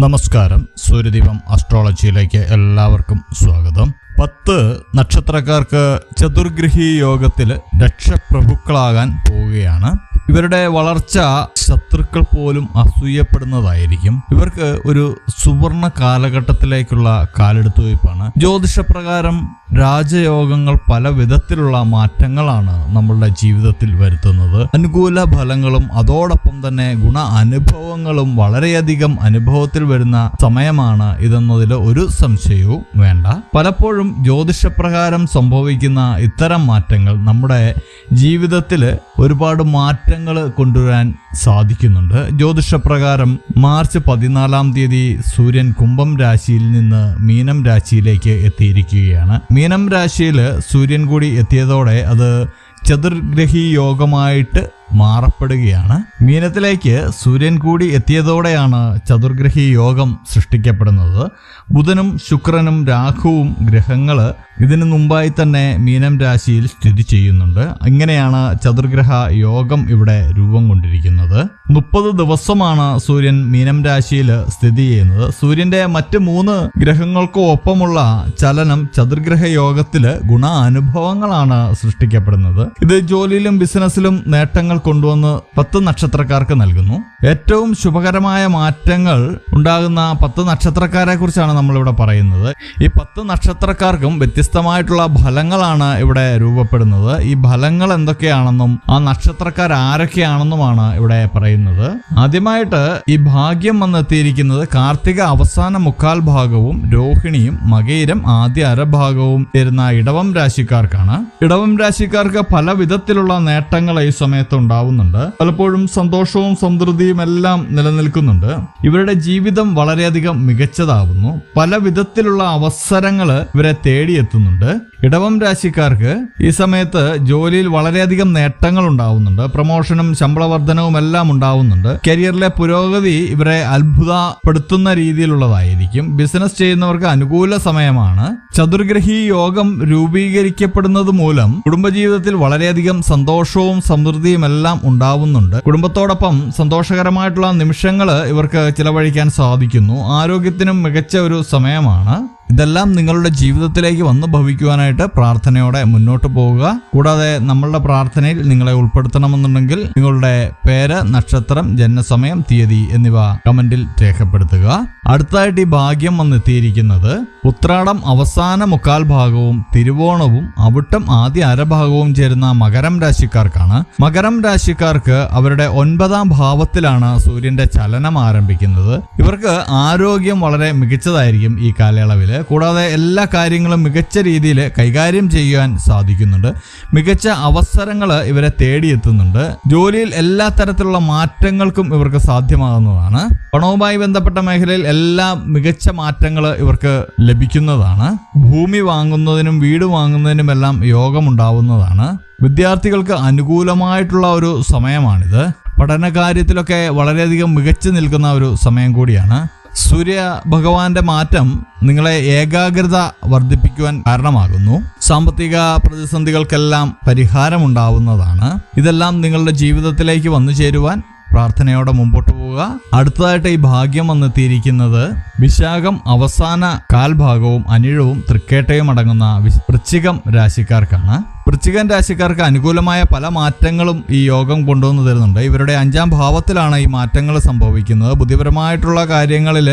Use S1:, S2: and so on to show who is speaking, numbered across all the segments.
S1: നമസ്കാരം. സൂര്യദീപം അസ്ട്രോളജിയിലേക്ക് എല്ലാവർക്കും സ്വാഗതം. പത്ത് നക്ഷത്രക്കാർക്ക് ചതുർഗ്രഹി യോഗത്തിൽ രക്ഷപ്രഭുക്കളാകാൻ പോവുകയാണ്. ഇവരുടെ വളർച്ച ശത്രുക്കൾ പോലും അസൂയപ്പെടുന്നതായിരിക്കും. ഇവർക്ക് ഒരു സുവർണ കാലഘട്ടത്തിലേക്കുള്ള കാലെടുത്തുവയ്പ്പാണ്. ജ്യോതിഷപ്രകാരം രാജയോഗങ്ങൾ പല വിധത്തിലുള്ള മാറ്റങ്ങളാണ് നമ്മളുടെ ജീവിതത്തിൽ വരുത്തുന്നത്. അനുകൂല ഫലങ്ങളും അതോടൊപ്പം തന്നെ ഗുണ അനുഭവങ്ങളും വളരെയധികം അനുഭവത്തിൽ വരുന്ന സമയമാണ് ഇതെന്നതിൽ ഒരു സംശയവും വേണ്ട. പലപ്പോഴും ജ്യോതിഷപ്രകാരം സംഭവിക്കുന്ന ഇത്തരം മാറ്റങ്ങൾ നമ്മുടെ ജീവിതത്തിൽ ഒരുപാട് മാറ്റങ്ങൾ കൊണ്ടുവരാൻ സാധിക്കുന്നുണ്ട്. ജ്യോതിഷപ്രകാരം മാർച്ച് പതിനാലാം തീയതി സൂര്യൻ കുംഭം രാശിയിൽ നിന്ന് മീനം രാശിയിലേക്ക് എത്തിയിരിക്കുകയാണ്. മീനം രാശിയിൽ സൂര്യൻ കൂടി എത്തിയതോടെ അത് ചതുർഗ്രഹി യോഗമായിട്ട് മാറപ്പെടുകയാണ്. മീനത്തിലേക്ക് സൂര്യൻ കൂടി എത്തിയതോടെയാണ് ചതുർഗ്രഹി യോഗം സൃഷ്ടിക്കപ്പെടുന്നത്. ബുധനും ശുക്രനും രാഹുവും ഗ്രഹങ്ങൾ ഇതിനു മുമ്പായി തന്നെ മീനം രാശിയിൽ സ്ഥിതി ചെയ്യുന്നുണ്ട്. ഇങ്ങനെയാണ് ചതുർഗ്രഹ യോഗം ഇവിടെ രൂപം കൊണ്ടിരിക്കുന്നത്. മുപ്പത് ദിവസമാണ് സൂര്യൻ മീനം രാശിയിൽ സ്ഥിതി ചെയ്യുന്നത്. സൂര്യന്റെ മറ്റ് മൂന്ന് ഗ്രഹങ്ങൾക്കും ഒപ്പമുള്ള ചലനം ചതുർഗ്രഹ യോഗത്തിൽ ഗുണാനുഭവങ്ങളാണ് സൃഷ്ടിക്കപ്പെടുന്നത്. ഇത് ജോലിയിലും ബിസിനസ്സിലും നേട്ടങ്ങൾ കൊണ്ടുവന്ന് പത്ത് നക്ഷത്രക്കാർക്ക് നൽകുന്നു. ഏറ്റവും ശുഭകരമായ മാറ്റങ്ങൾ ഉണ്ടാകുന്ന പത്ത് നക്ഷത്രക്കാരെ കുറിച്ചാണ് നമ്മളിവിടെ പറയുന്നത്. ഈ പത്ത് നക്ഷത്രക്കാർക്കും വ്യത്യസ്തമായിട്ടുള്ള ഫലങ്ങളാണ് ഇവിടെ രൂപപ്പെടുന്നത്. ഈ ഫലങ്ങൾ എന്തൊക്കെയാണെന്നും ആ നക്ഷത്രക്കാർ ആരൊക്കെയാണെന്നുമാണ് ഇവിടെ പറയുന്നത്. ആദ്യമായിട്ട് ഈ ഭാഗ്യം വന്നെത്തിയിരിക്കുന്നത് കാർത്തിക അവസാന മുക്കാൽ ഭാഗവും രോഹിണിയും മകയിരം ആദ്യ അരഭാഗവും തരുന്ന ഇടവം രാശിക്കാർക്കാണ്. ഇടവം രാശിക്കാർക്ക് പല വിധത്തിലുള്ള നേട്ടങ്ങൾ ഈ സമയത്ത് ഉണ്ടാവുന്നുണ്ട്. പലപ്പോഴും സന്തോഷവും സംതൃപ്തിയും എല്ലാം നിലനിൽക്കുന്നുണ്ട്. ഇവരുടെ ജീവിതം വളരെയധികം മികച്ചതാവുന്നു. പല വിധത്തിലുള്ള അവസരങ്ങൾ ഇവരെ തേടിയെത്തുന്നുണ്ട്. ഇടവം രാശിക്കാർക്ക് ഈ സമയത്ത് ജോലിയിൽ വളരെയധികം നേട്ടങ്ങൾ ഉണ്ടാവുന്നുണ്ട് പ്രൊമോഷനും ശമ്പള വർധനവും എല്ലാം ഉണ്ടാവുന്നുണ്ട്. കരിയറിലെ പുരോഗതി ഇവരെ അത്ഭുതപ്പെടുത്തുന്ന രീതിയിലുള്ളതായിരിക്കും. ബിസിനസ് ചെയ്യുന്നവർക്ക് അനുകൂല സമയമാണ്. ചതുർഗ്രഹി യോഗം രൂപീകരിക്കപ്പെടുന്നത് മൂലം കുടുംബജീവിതത്തിൽ വളരെയധികം സന്തോഷവും സമൃദ്ധിയും എല്ലാം ഉണ്ടാവുന്നുണ്ട്. കുടുംബത്തോടൊപ്പം സന്തോഷകരമായിട്ടുള്ള നിമിഷങ്ങൾ ഇവർക്ക് ചിലവഴിക്കാൻ സാധിക്കുന്നു. ആരോഗ്യത്തിനും മികച്ച ഒരു സമയമാണ്. ഇതെല്ലാം നിങ്ങളുടെ ജീവിതത്തിലേക്ക് വന്ന് ഭവിക്കുവാനായിട്ട് പ്രാർത്ഥനയോടെ മുന്നോട്ട് പോവുക. കൂടാതെ നമ്മളുടെ പ്രാർത്ഥനയിൽ നിങ്ങളെ ഉൾപ്പെടുത്തണമെന്നുണ്ടെങ്കിൽ നിങ്ങളുടെ പേര് നക്ഷത്രം ജനനസമയം തീയതി എന്നിവ കമന്റിൽ രേഖപ്പെടുത്തുക. അടുത്തായിട്ട് ഈ ഭാഗ്യം വന്നെത്തിയിരിക്കുന്നത് ഉത്രാടം അവസാന മുക്കാൽ ഭാഗവും തിരുവോണവും അവിട്ടം ആദ്യ അരഭാഗവും ചേരുന്ന മകരം രാശിക്കാർക്കാണ്. മകരം രാശിക്കാർക്ക് അവരുടെ ഒൻപതാം ഭാവത്തിലാണ് സൂര്യന്റെ ചലനം ആരംഭിക്കുന്നത്. ഇവർക്ക് ആരോഗ്യം വളരെ മികച്ചതായിരിക്കും ഈ കാലയളവിൽ കൂടാതെ എല്ലാ കാര്യങ്ങളും മികച്ച രീതിയിൽ കൈകാര്യം ചെയ്യാൻ സാധിക്കുന്നുണ്ട്. മികച്ച അവസരങ്ങൾ ഇവരെ തേടിയെത്തുന്നുണ്ട്. ജോലിയിൽ എല്ലാ തരത്തിലുള്ള മാറ്റങ്ങൾക്കും ഇവർക്ക് സാധ്യമാകുന്നതാണ്. പണവുമായി ബന്ധപ്പെട്ട മേഖലയിൽ എല്ലാ മികച്ച മാറ്റങ്ങൾ ഇവർക്ക് ലഭിക്കുന്നതാണ്. ഭൂമി വാങ്ങുന്നതിനും വീട് വാങ്ങുന്നതിനും എല്ലാം യോഗമുണ്ടാവുന്നതാണ്. വിദ്യാർത്ഥികൾക്ക് അനുകൂലമായിട്ടുള്ള ഒരു സമയമാണിത്. പഠന കാര്യത്തിലൊക്കെ വളരെയധികം മികച്ചു നിൽക്കുന്ന ഒരു സമയം കൂടിയാണ്. സൂര്യ ഭഗവാന്റെ മാറ്റം നിങ്ങളെ ഏകാഗ്രത വർദ്ധിപ്പിക്കുവാൻ കാരണമാകുന്നു. സാമ്പത്തിക പ്രതിസന്ധികൾക്കെല്ലാം പരിഹാരമുണ്ടാവുന്നതാണ്. ഇതെല്ലാം നിങ്ങളുടെ ജീവിതത്തിലേക്ക് വന്നു ചേരുവാൻ പ്രാർത്ഥനയോടെ മുമ്പോട്ട് പോവുക. അടുത്തതായിട്ട് ഈ ഭാഗ്യം വന്നെത്തിയിരിക്കുന്നത് വിശാഖം അവസാന കാൽഭാഗവും അനിഴവും തൃക്കേട്ടയും അടങ്ങുന്ന വൃശ്ചികം രാശിക്കാർക്കാണ്. വൃശ്ചികൻ രാശിക്കാർക്ക് അനുകൂലമായ പല മാറ്റങ്ങളും ഈ യോഗം കൊണ്ടുവന്നു തരുന്നുണ്ട്. ഇവരുടെ അഞ്ചാം ഭാവത്തിലാണ് ഈ മാറ്റങ്ങൾ സംഭവിക്കുന്നത്. ബുദ്ധിപരമായിട്ടുള്ള കാര്യങ്ങളിൽ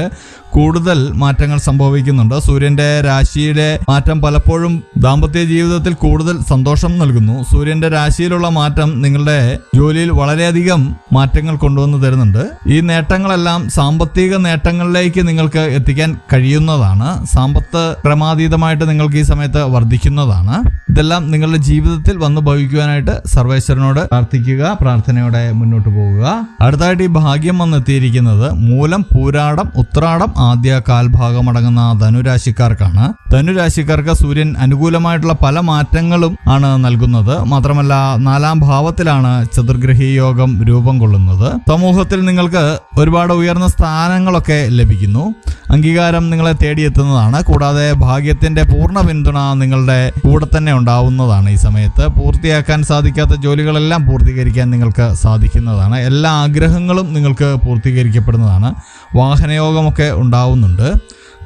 S1: കൂടുതൽ മാറ്റങ്ങൾ സംഭവിക്കുന്നുണ്ട്. സൂര്യന്റെ രാശിയിലെ മാറ്റം പലപ്പോഴും ദാമ്പത്യ ജീവിതത്തിൽ കൂടുതൽ സന്തോഷം നൽകുന്നു. സൂര്യന്റെ രാശിയിലുള്ള മാറ്റം നിങ്ങളുടെ ജോലിയിൽ വളരെയധികം മാറ്റങ്ങൾ കൊണ്ടുവന്നു തരുന്നുണ്ട്. ഈ നേട്ടങ്ങളെല്ലാം സാമ്പത്തിക നേട്ടങ്ങളിലേക്ക് നിങ്ങൾക്ക് എത്തിക്കാൻ കഴിയുന്നതാണ്. സാമ്പത്ത് ക്രമാതീതമായിട്ട് നിങ്ങൾക്ക് ഈ സമയത്ത് വർദ്ധിക്കുന്നതാണ്. ഇതെല്ലാം നിങ്ങളുടെ ജീവിതത്തിൽ വന്നു ഭവിക്കുവാനായിട്ട് സർവേശ്വരനോട് പ്രാർത്ഥിക്കുക പ്രാർത്ഥനയോടെ മുന്നോട്ട് പോവുക. അടുത്തായിട്ട് ഈ ഭാഗ്യം വന്നെത്തിയിരിക്കുന്നത് മൂലം പൂരാടം ഉത്രാടം ആദ്യ കാൽഭാഗം അടങ്ങുന്ന ധനുരാശിക്കാർക്കാണ്. ധനുരാശിക്കാർക്ക് സൂര്യൻ അനുകൂലമായിട്ടുള്ള പല മാറ്റങ്ങളും ആണ് നൽകുന്നത്. മാത്രമല്ല നാലാം ഭാവത്തിലാണ് ചതുർഗ്രഹി യോഗം രൂപം കൊള്ളുന്നത്. സമൂഹത്തിൽ നിങ്ങൾക്ക് ഒരുപാട് ഉയർന്ന സ്ഥാനങ്ങളൊക്കെ ലഭിക്കുന്നു. അംഗീകാരം നിങ്ങളെ തേടിയെത്തുന്നതാണ്. കൂടാതെ ഭാഗ്യത്തിന്റെ പൂർണ പിന്തുണ നിങ്ങളുടെ കൂടെ തന്നെ ഉണ്ടാവുന്നതാണ് ഈ സമയത്ത്. പൂർത്തിയാക്കാൻ സാധിക്കാത്ത ജോലികളെല്ലാം പൂർത്തീകരിക്കാൻ നിങ്ങൾക്ക് സാധിക്കുന്നതാണ്. എല്ലാ ആഗ്രഹങ്ങളും നിങ്ങൾക്ക് പൂർത്തീകരിക്കപ്പെടുന്നതാണ്. വാഹനയോഗമൊക്കെ ഉണ്ടാവുന്നുണ്ട്.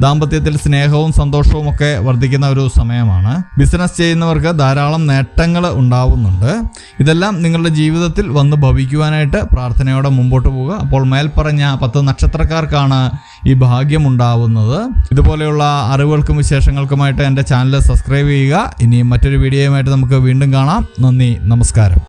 S1: ദാമ്പത്യത്തിൽ സ്നേഹവും സന്തോഷവും ഒക്കെ വർദ്ധിക്കുന്ന ഒരു സമയമാണ്. ബിസിനസ് ചെയ്യുന്നവർക്ക് ധാരാളം നേട്ടങ്ങൾ ഉണ്ടാവുന്നുണ്ട്. ഇതെല്ലാം നിങ്ങളുടെ ജീവിതത്തിൽ വന്ന് ഭവിക്കുവാനായിട്ട് പ്രാർത്ഥനയോടെ മുമ്പോട്ട് പോവുക. അപ്പോൾ മേൽപ്പറഞ്ഞ പത്ത് നക്ഷത്രക്കാർക്കാണ് ഈ ഭാഗ്യം ഉണ്ടാവുന്നത്. ഇതുപോലെയുള്ള അറിവുകൾക്കും വിശേഷങ്ങൾക്കുമായിട്ട് എന്റെ ചാനൽ സബ്സ്ക്രൈബ് ചെയ്യുക. ഇനി മറ്റൊരു വീഡിയോയുമായിട്ട് നമുക്ക് വീണ്ടും കാണാം. നന്ദി നമസ്കാരം.